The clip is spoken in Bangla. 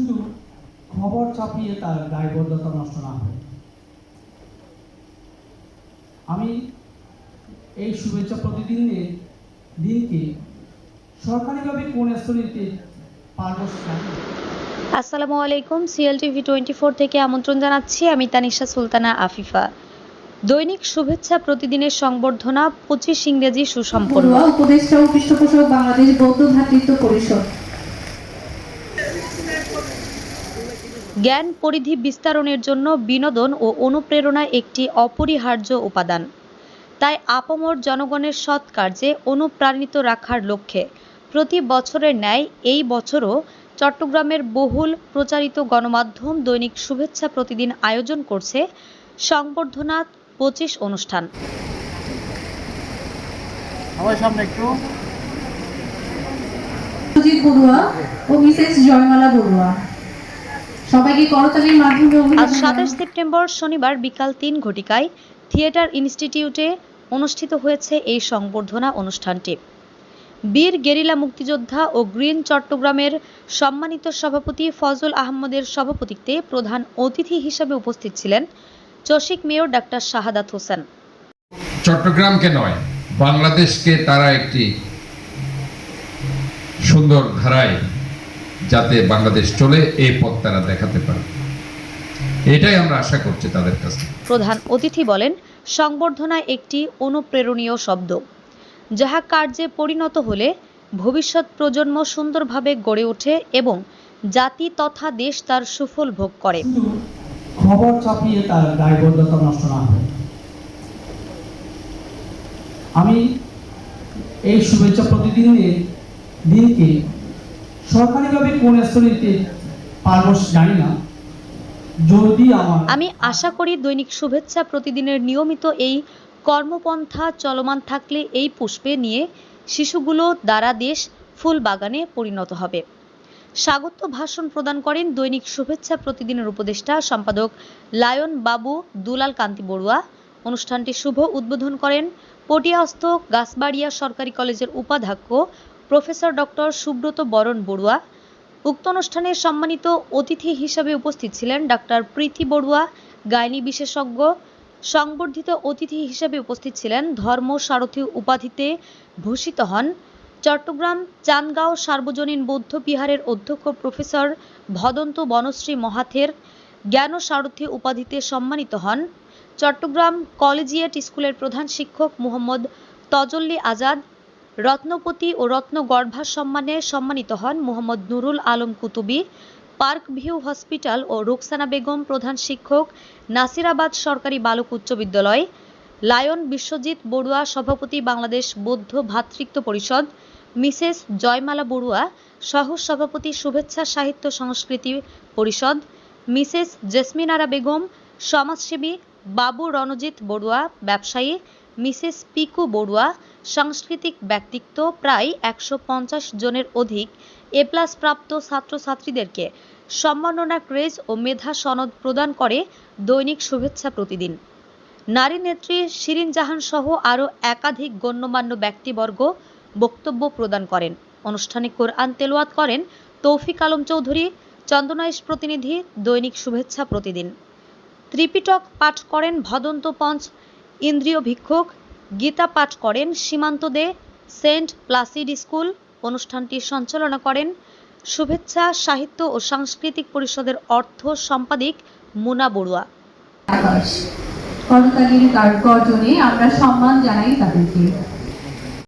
শুধু খবর চাপিয়ে তার দায়বদ্ধতা নষ্ট না হয়। আমি এই শুভেচ্ছা প্রতিদিনের দিনকে সরকারিভাবে কোন না। আসসালামু আলাইকুম সিএল টিভি টোয়েন্টি ফোর থেকে আমন্ত্রণ জানাচ্ছি। আমি তানিশা সুলতানা আফিফা। দৈনিক শুভেচ্ছা প্রতিদিনের সংবর্ধনা পঁচিশ ইংরেজি সুসম্পন্ন। উপদেষ্টা ও পৃষ্ঠপোষক বাংলাদেশ বৌদ্ধ ভ্রাতৃত্ব পরিষদ। জ্ঞান পরিধি বিস্তারণের জন্য বিনোদন ও অনুপ্রেরণা একটি অপরিহার্য উপাদান। তাই আপমর জনগণের সৎ কার্যে অনুপ্রাণিত রাখার লক্ষ্যে প্রতি বছরের ন্যায় এই বছরও চট্টগ্রামের বহুল প্রচারিত গণমাধ্যম দৈনিক শুভেচ্ছা প্রতিদিন আয়োজন করছে সংবর্ধনা পঁচিশ অনুষ্ঠান। সবাই সামনে একটু। সুজিত বড়ুয়া ও মিসেস জয়মালা বড়ুয়া। সবাইকে করতালির মাধ্যমে আজ সাতাশ সেপ্টেম্বর শনিবার বিকাল তিন ঘটিকায় থিয়েটার ইনস্টিটিউটে অনুষ্ঠিত হয়েছে এই সংবর্ধনা অনুষ্ঠানটি। বীর গেরিলা মুক্তিযোদ্ধা ও গ্রিন চট্টগ্রামের সম্মানিত সভাপতি ফজল আহমদের সভাপতিত্বে প্রধান অতিথি হিসেবে উপস্থিত ছিলেন চসিক মেয়র ডাক্তার শাহাদাত হোসেন। চট্টগ্রামকে নয় বাংলাদেশকে তারা একটি সুন্দর ধারায় যাতে বাংলাদেশ চলে এই পথ তারা দেখাতে পারে। এটাই আমরা আশা করছি তাদের কাছে। প্রধান অতিথি বলেন সংবর্ধনা একটি অনুপ্রেরণীয় শব্দ যাহা কার্যে পরিণত হলে ভবিষ্যৎ প্রজন্ম সুন্দরভাবে গড়ে ওঠে এবং জাতি তথা দেশ তার সুফল ভোগ করে। খবর চাপিয়ে তার দায়বদ্ধতা নষ্ট না হয়। আমি এই শুভেচ্ছা প্রতিদিনের দিনকে সরকারিভাবে কোন স্তরিতে পারব জানি না। যদি আমার আমি আশা করি দৈনিক শুভেচ্ছা প্রতিদিনের নিয়মিত এই কর্মপন্থা চলমান থাকলে এই পুষ্পে নিয়ে শিশুগুলো দ্বারা দেশ ফুল বাগানে পরিণত হবে। স্বাগত ভাষণ প্রদান করেন দৈনিক শুভেচ্ছা প্রতিদিনের উপদেষ্টা সম্পাদক লায়ন বাবু দুলাল কান্তি বড়ুয়া। অনুষ্ঠানটি শুভ উদ্বোধন করেন পটিয়াস্থ গাছবাড়িয়া সরকারি কলেজের উপাধ্যক্ষ প্রফেসর ডক্টর সুব্রত বরণ বড়ুয়া, উক্ত অনুষ্ঠানে সম্মানিত অতিথি হিসেবে উপস্থিত ছিলেন ডাক্তার প্রীতি বড়ুয়া, গাইনি বিশেষজ্ঞ, সংবর্ধিত অতিথি হিসেবে উপস্থিত ছিলেন ধর্ম সারথী উপাধিতে ভূষিত হন, চট্টগ্রাম চান্দগাঁও সার্বজনীন বৌদ্ধ বিহারের অধ্যক্ষ প্রফেসর ভদন্ত বনশ্রী মহাথের জ্ঞান সারথী উপাধিতে সম্মানিত হন, চট্টগ্রাম কলেজিয়েট স্কুলের প্রধান শিক্ষক মুহম্মদ তজল্লি আজাদ রত্নপতি ও রত্নগর্ভা সম্মানে সম্মানিত হন Mohammad Nurul Alam Kutubi, Park View Hospital ও রুকসানা বেগম প্রধান শিক্ষক, নাসিরাবাদ সরকারি বালক উচ্চ বিদ্যালয়, লায়ন বিশ্বজিৎ বড়ুয়া সভাপতি বাংলাদেশ বৌদ্ধ ভ্রাতৃত্ব পরিষদ, মিসেস জয়মালা বড়ুয়া সহ সভাপতি শুভেচ্ছা সাহিত্য সংস্কৃতি পরিষদ, মিসেস জেসমিনারা বেগম, সমাজসেবী বাবু রণজিৎ বড়ুয়া, ব্যবসায়ী মিসেস পিকু বড়ুয়া, সাংস্কৃতিক ব্যক্তিত্ব প্রায় একশো পঞ্চাশ জনের অধিক, এ প্লাস প্রাপ্ত ছাত্রছাত্রীদেরকে সম্মাননা ক্রেজ ও মেধা সনদ প্রদান করে দৈনিক শুভেচ্ছা প্রতিদিন। নারী নেত্রী শিরিন জাহান সহ আরও একাধিক গণ্যমান্য ব্যক্তিবর্গ বক্তব্য প্রদান করেন। অনুষ্ঠানে কোরআন তেলাওয়াত করেন তৌফিক আলম চৌধুরী, চন্দনাইশ প্রতিনিধি, দৈনিক শুভেচ্ছা প্রতিদিন। ত্রিপিটক পাঠ করেন ভদন্ত পঞ্চ ইন্দ্রিয় ভিক্ষুক গীতা পাঠ করেন সীমান্ত দে, সেন্ট প্লাসিড স্কুল, অনুষ্ঠানটি সঞ্চালনা করেন শুভেচ্ছা, সাহিত্য ও সাংস্কৃতিক পরিষদের অর্থ সম্পাদিক মুনা বড়ুয়া। করতালির গার- গর্জনে আমরা সম্মান জানাই তাদেরকে।